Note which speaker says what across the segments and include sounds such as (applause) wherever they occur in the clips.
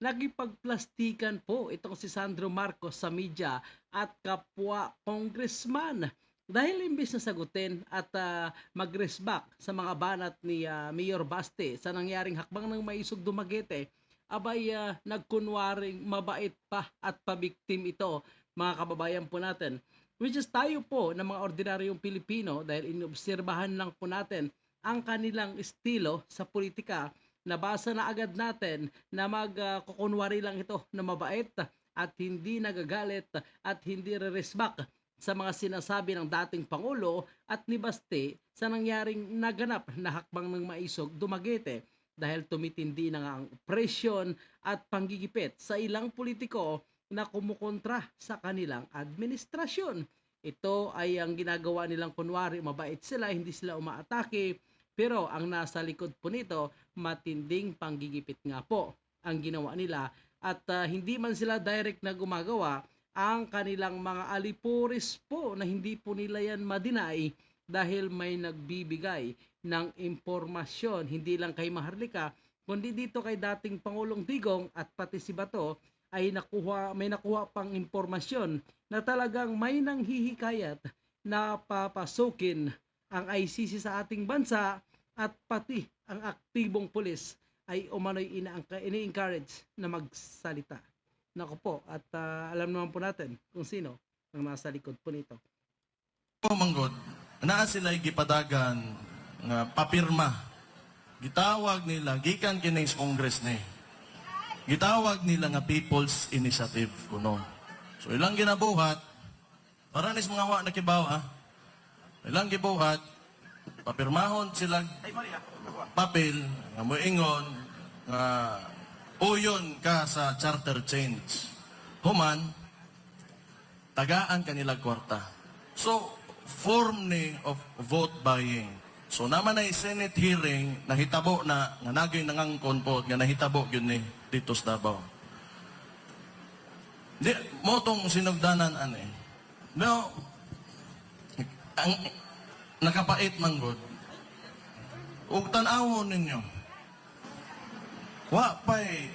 Speaker 1: nagipagplastikan po itong si Sandro Marcos sa media at kapwa congressman. Dahil imbis na sagutin at ah, mag-resback sa mga banat ni ah, Mayor Baste sa nangyaring hakbang ng Maisog Dumaguete, abay ah, nagkunwaring mabait pa at pabiktim ito mga kababayan po natin. Which is tayo po ng mga ordinaryong Pilipino dahil inobserbahan lang po natin ang kanilang estilo sa politika. Nabasa na agad natin na magkukunwari lang ito na mabait at hindi nagagalit at hindi re-resback sa mga sinasabi ng dating Pangulo at ni Baste sa nangyaring naganap na hakbang ng maisog Dumaguete dahil tumitindi na nga ang presyon at panggigipit sa ilang politiko na kumukontra sa kanilang administrasyon. Ito ay ang ginagawa nilang kunwari mabait sila, hindi sila umaatake, pero ang nasa likod po nito, matinding panggigipit nga po ang ginawa nila. At ah, hindi man sila direct na gumagawa, ang kanilang mga alipuris po na hindi po nila yan madinay dahil may nagbibigay ng impormasyon, hindi lang kay Maharlika, kundi dito kay dating Pangulong Digong at pati si Bato ay nakuha, may nakuha pang impormasyon na talagang may nanghihikayat na papasukin ang ICC sa ating bansa at pati ang aktibong pulis ay umano'y ini-encourage na magsalita. Nako po, at ah, alam naman po natin kung sino ang nasa likod po nito.
Speaker 2: O manggod, naa sila gipadagan nga papirma. Gitawag nila gikan kini sa Congress ni. Gitawag nila nga People's Initiative kuno. So ilang ginabuhat para nis mga wa nakibaw ha. Ilang gibuhat papirmahon sila papel nga moingon nga uyon ka sa charter change. Human, tagaan kanila kwarta. So, form ni of vote buying. So, naman na Senate hearing, nahitabo na, nga nagay nangangkon po, nga nahitabo yun ni dito sa Davao. Di, mo tong sinugdanan, ane. No, ang nakapait man god. Ug tan-awon ninyo. Wa pa'y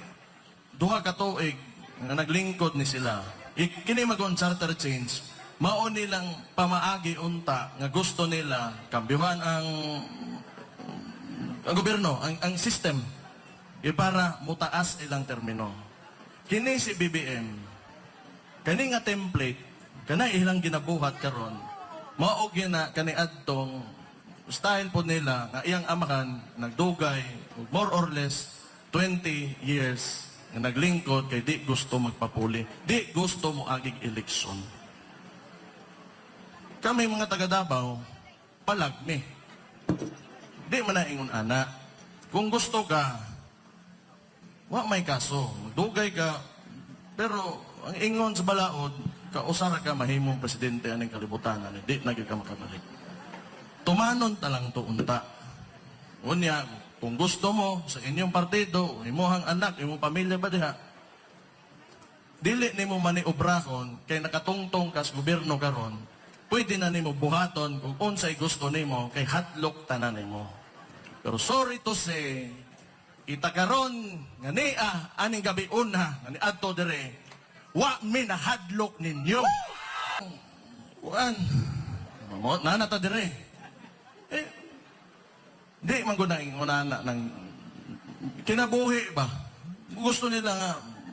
Speaker 2: duha ka tuig nga naglingkod ni sila. Kini magon charter change. Mao nilang pamaagi unta nga gusto nila kambyuhan ang ang gobyerno, ang, ang system e para mutaas ilang termino. Kini si BBM, kani nga template, kana ilang ginabuhat karon, mao na kani adtong style po nila nga iyang amahan nagdugay more or less 20 years nga naglingkod kay di gusto magpapuli, di gusto mo agig eleksyon. Kami mga taga Davao, palagmi. Di man na ingon ana. Kung gusto ka, wa may kaso. Magdugay ka, pero ang ingon sa balaod, kausara ka mahimong presidente aning kalibutan, di na gyud ka makabalik. Tumanon ta lang to unta. Unya, kung gusto mo sa inyong partido, imuhang anak, imong pamilya ba diha? Dili nimo maniobrahon kay nakatungtong ka sa gobyerno karon. Pwede na nimo buhaton kung unsay gusto nimo kay hatlok tanan nimo. Pero sorry to say, kita karon nga niya aning gabi una nga ni adto dire wa mi na hadlok ninyo. Wan. Mo na na ta dire. Eh, di man gud nang ingonana ng kinabuhi ba? Gusto nila nga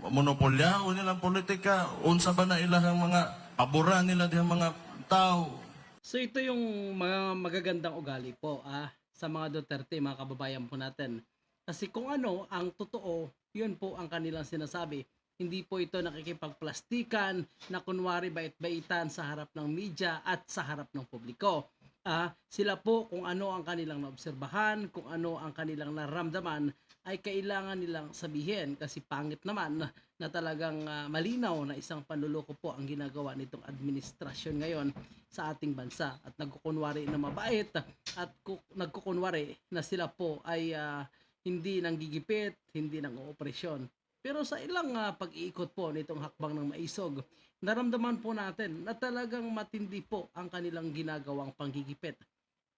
Speaker 2: monopolya o nilang politika, unsa ba na ilang mga paboran nila dihang mga tao.
Speaker 1: So ito yung mga magagandang ugali po ah, sa mga Duterte, mga kababayan po natin. Kasi kung ano ang totoo, yun po ang kanilang sinasabi. Hindi po ito nakikipagplastikan na kunwari bait-baitan sa harap ng media at sa harap ng publiko. Ah, sila po kung ano ang kanilang naobserbahan, kung ano ang kanilang naramdaman ay kailangan nilang sabihin kasi pangit naman na, talagang ah, malinaw na isang panluloko po ang ginagawa nitong administrasyon ngayon sa ating bansa at nagkukunwari na mabait at ku- nagkukunwari na sila po ay ah, hindi nang gigipit, hindi nang operasyon. Pero sa ilang ah, pag-iikot po nitong hakbang ng maisog, naramdaman po natin na talagang matindi po ang kanilang ginagawang panggigipit.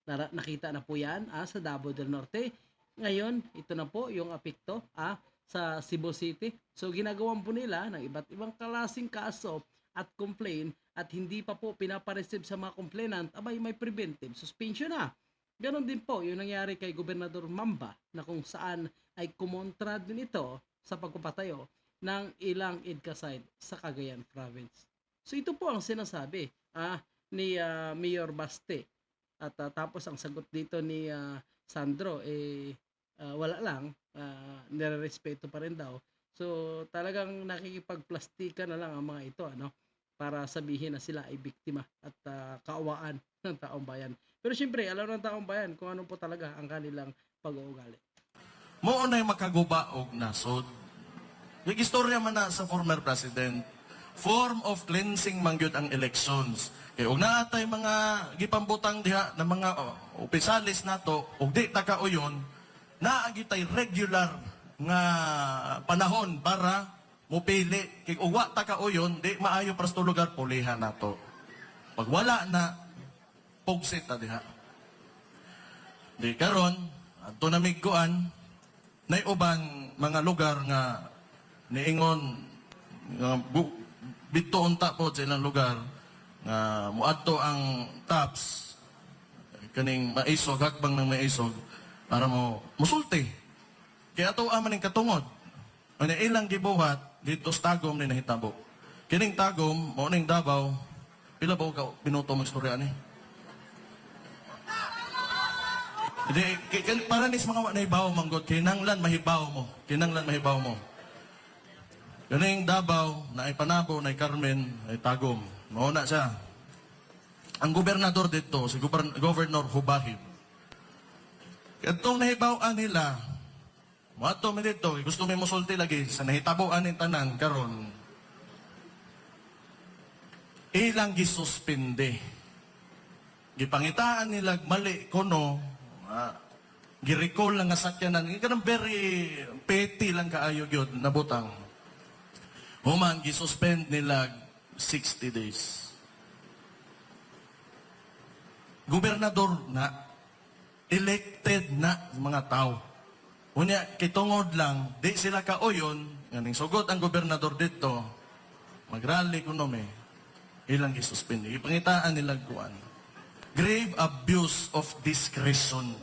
Speaker 1: Nara- nakita na po yan ah, sa Davao del Norte. Ngayon, ito na po yung apekto ah, sa Cebu City. So ginagawan po nila ng iba't ibang klaseng kaso at complain at hindi pa po pinapareceive sa mga complainant, abay may preventive suspension na. Ganon din po yung nangyari kay Gobernador Mamba na kung saan ay kumontra din ito sa pagpapatayo ng ilang EDCA site sa Cagayan Province. So ito po ang sinasabi ah, ni ah, Mayor Baste. At ah, tapos ang sagot dito ni ah, Sandro, eh ah, wala lang, uh, nirerespeto pa rin daw. So talagang nakikipagplastika na lang ang mga ito ano para sabihin na sila ay biktima at ah, kaawaan (laughs) ng taong bayan. Pero syempre, alam ng taong bayan kung ano po talaga ang kanilang pag-uugali.
Speaker 2: Mo na makaguba og nasod. Yung istorya man na sa former president, form of cleansing man gyud ang elections. Kay og naatay mga gipambutang diha ng mga oh, opisalis nato og di ta kauyon, naagitay regular nga panahon para mupili kay og wa ta di maayo para sa lugar pulihan nato. Pag wala na pugsit ta diha. Di karon adto na migkuan nay uban mga lugar nga niingon nga bu, bito unta po sa ilang lugar nga muadto ang taps. Kaning maisog hakbang ng maisog para mo musulti. Kaya ato aman ning katungod. Ano ilang gibuhat dito sa tagom ni nahitabo. Kining tagom mo ning Davao pila ba ka minuto mo istorya ni? Hindi, ki- ki- para nis mga wa nahibaw manggod, kinanglan mahibaw mo. Kinanglan mahibaw mo. Ganing Davao, na ay Panabo, na ay Carmen, ay Tagum. Mauna siya. Ang gobernador dito, si Gobern- Governor Hubahib. Itong nahibawan nila, Mato mi dito, gusto mi musulti lagi sa nahitabuan ng tanan karon. Ilang gisuspinde. Gipangitaan nila mali kuno, ah, giricall lang nga sakyanan. Kanang very petty lang kaayo gyud nabutang. Human gisuspend nila 60 days. Gobernador na elected na mga tao. Unya, kitungod lang, di sila kauyon, nganing sugod ang gobernador dito, magrally kuno me, ilang gisuspend. Ipangitaan nila kuan. Grave abuse of discretion.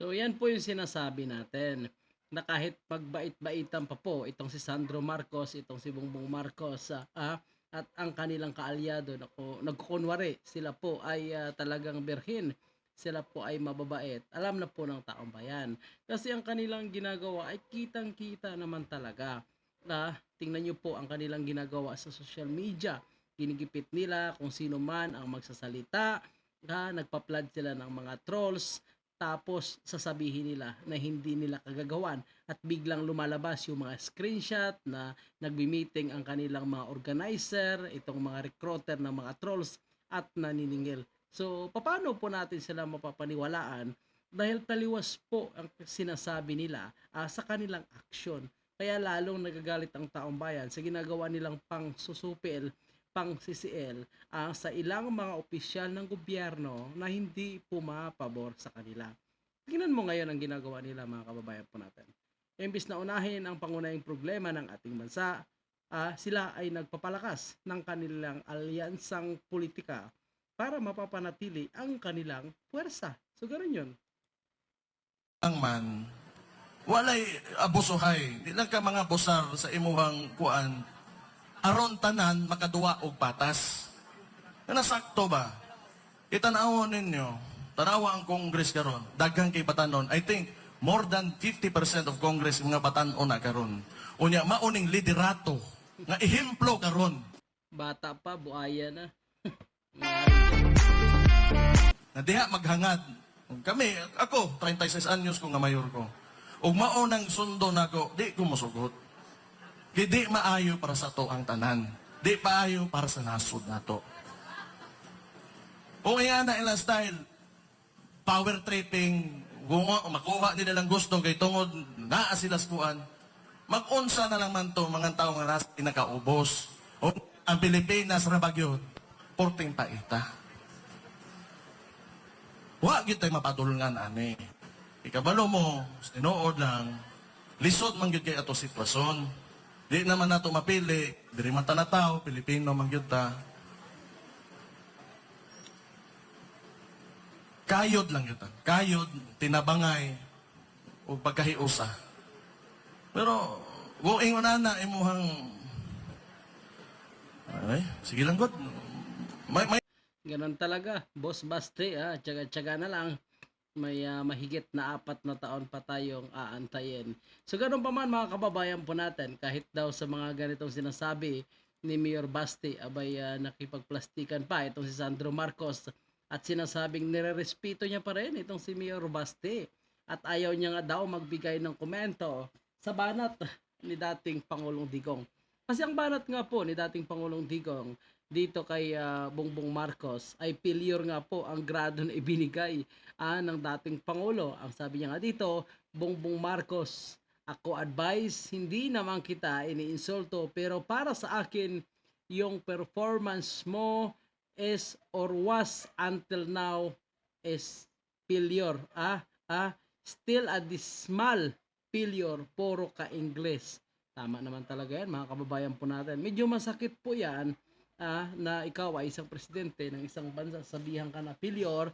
Speaker 1: So yan po yung sinasabi natin na kahit pagbait-baitan pa po itong si Sandro Marcos, itong si Bongbong Marcos ah, ah, at ang kanilang kaalyado na ko, nagkukunwari sila po ay ah, talagang berhin sila po ay mababait. Alam na po ng taong bayan. Kasi ang kanilang ginagawa ay kitang-kita naman talaga. Na tingnan nyo po ang kanilang ginagawa sa social media. Ginigipit nila kung sino man ang magsasalita. Ha, nagpa-flood sila ng mga trolls. Tapos sasabihin nila na hindi nila kagagawan at biglang lumalabas yung mga screenshot na nagbi-meeting ang kanilang mga organizer, itong mga recruiter ng mga trolls at naniningil. So, paano po natin sila mapapaniwalaan? Dahil taliwas po ang sinasabi nila ah, sa kanilang aksyon. Kaya lalong nagagalit ang taong bayan sa ginagawa nilang pang susupil, pang CCL ah, sa ilang mga opisyal ng gobyerno na hindi pumapabor sa kanila. Tingnan mo ngayon ang ginagawa nila mga kababayan po natin. Imbis na unahin ang pangunahing problema ng ating bansa, ah, sila ay nagpapalakas ng kanilang alyansang politika para mapapanatili ang kanilang puwersa. So, ganun yun.
Speaker 2: ang man, walay abusuhay. Di lang ka mga busar sa imuhang kuan. Aron tanan, makaduwa og patas. Nasakto ba? Itanawon ninyo, tanawa ang Congress karon, daghang kay batanon. I think more than 50% of Congress mga batanon na karon. Unya mauning liderato nga ehemplo karon
Speaker 1: Bata pa, buaya na.
Speaker 2: na diha maghangad. Kami, ako, 36 anyos ko nga mayor ko. Ug maunang sundo nako, di ko mosugot. Kay di maayo para sa to ang tanan. Di paayo para sa nasod nato. O kaya na ilang style, power tripping, gumo, makuha nila lang gusto kay tungod naa sila sa kuan. Mag-unsa na lang man to mga tao nga nasa pinakaubos. O ang Pilipinas ra bagyo, porting paita. Wa gyud tay mapadulngan ani. Ikabalo mo, tinuod lang, lisod man gyud kay ato sitwasyon. Di naman nato mapili, diri man na tao, Pilipino man gyud ta. Kayod lang yun. Kayod, tinabangay, o pagkahiusa. Pero, kung ingon na imuhang, ay, sige lang, God. May, may,
Speaker 1: Ganun talaga, Boss Baste, ah, tsaga-tsaga na lang. May ah, mahigit na apat na taon pa tayong aantayin. So ganun pa man mga kababayan po natin, kahit daw sa mga ganitong sinasabi ni Mayor Baste, abay ah, nakipagplastikan pa itong si Sandro Marcos at sinasabing nirerespeto niya pa rin itong si Mayor Baste at ayaw niya nga daw magbigay ng komento sa banat ni dating Pangulong Digong. Kasi ang banat nga po ni dating Pangulong Digong dito kay ah, Bongbong Marcos ay failure nga po ang grado na ibinigay ah, ng dating Pangulo. Ang sabi niya nga dito, Bongbong Marcos, ako advice, hindi naman kita iniinsulto pero para sa akin, yung performance mo is or was until now is failure. Ah, ah, still a dismal failure, puro ka Ingles. Tama naman talaga yan, mga kababayan po natin. Medyo masakit po yan ah, na ikaw ay isang presidente ng isang bansa, sabihan ka na failure,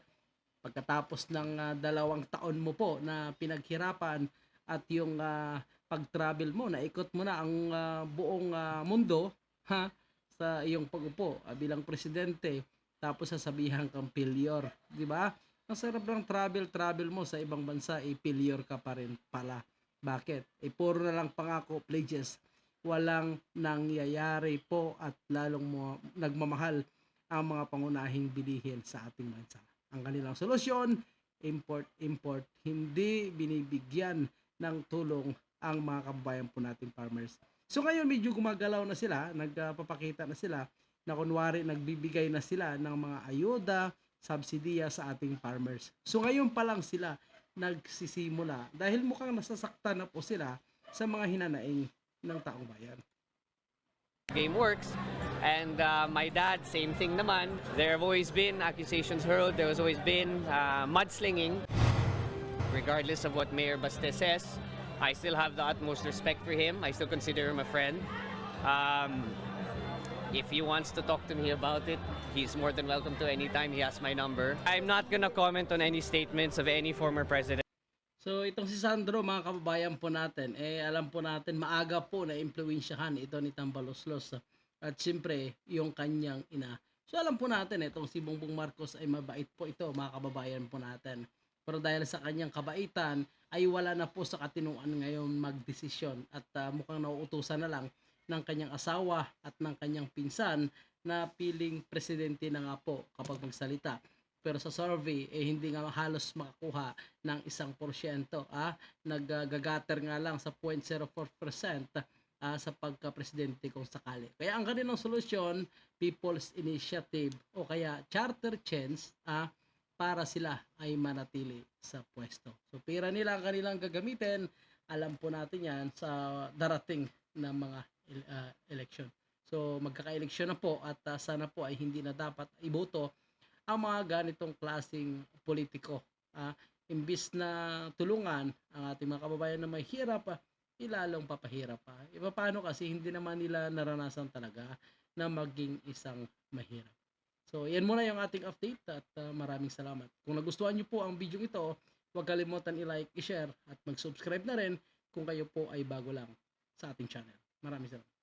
Speaker 1: pagkatapos ng ah, dalawang taon mo po na pinaghirapan at yung ah, pag-travel mo, naikot mo na ang ah, buong ah, mundo ha, sa iyong pag-upo ah, bilang presidente, tapos sasabihan kang failure, di ba? Ang sarap ng travel-travel mo sa ibang bansa, eh, failure ka pa rin pala. Bakit? Eh, puro na lang pangako, pledges. Walang nangyayari po at lalong mo, nagmamahal ang mga pangunahing bilihin sa ating bansa. Ang kanilang solusyon, import, import. Hindi binibigyan ng tulong ang mga kababayan po nating farmers. So ngayon medyo gumagalaw na sila, nagpapakita na sila na kunwari nagbibigay na sila ng mga ayuda, subsidiya sa ating farmers. So ngayon pa lang sila nagsisimula dahil mukhang nasasaktan na po sila sa mga hinanaing ng taong bayan.
Speaker 3: game works. And uh, my dad, same thing naman. There have always been accusations hurled. There has always been uh, mudslinging. Regardless of what Mayor Baste says, I still have the utmost respect for him. I still consider him a friend. Um, if he wants to talk to me about it, he's more than welcome to anytime. He has my number. I'm not gonna comment on any statements of any former president.
Speaker 1: So itong si Sandro, mga kababayan po natin, eh alam po natin maaga po na impluwensyahan ito ni Tambaloslos at siyempre yung kanyang ina. So alam po natin itong si Bongbong Marcos ay mabait po ito mga kababayan po natin. Pero dahil sa kanyang kabaitan ay wala na po sa katinuan ngayon magdesisyon at ah, mukhang nauutusan na lang ng kanyang asawa at ng kanyang pinsan na piling presidente na nga po kapag magsalita pero sa survey eh hindi nga halos makakuha ng isang porsyento ah naggagater nga lang sa 0.04% ah, sa pagka-presidente kung sakali. Kaya ang kanilang solusyon, People's Initiative o kaya charter change ah, para sila ay manatili sa pwesto. So pira nila ang kanilang gagamitin, alam po natin yan sa darating na mga el- ah, election. So magkaka-eleksyon na po at ah, sana po ay hindi na dapat iboto ang mga ganitong klasing politiko. Ah, imbis na tulungan ang ating mga kababayan na may hirap, ah, ilalong papahirap pa. Iba paano kasi hindi naman nila naranasan talaga na maging isang mahirap. So, yan muna yung ating update at ah, maraming salamat. Kung nagustuhan nyo po ang video ito, huwag kalimutan i-like, i-share at mag-subscribe na rin kung kayo po ay bago lang sa ating channel. Maraming salamat.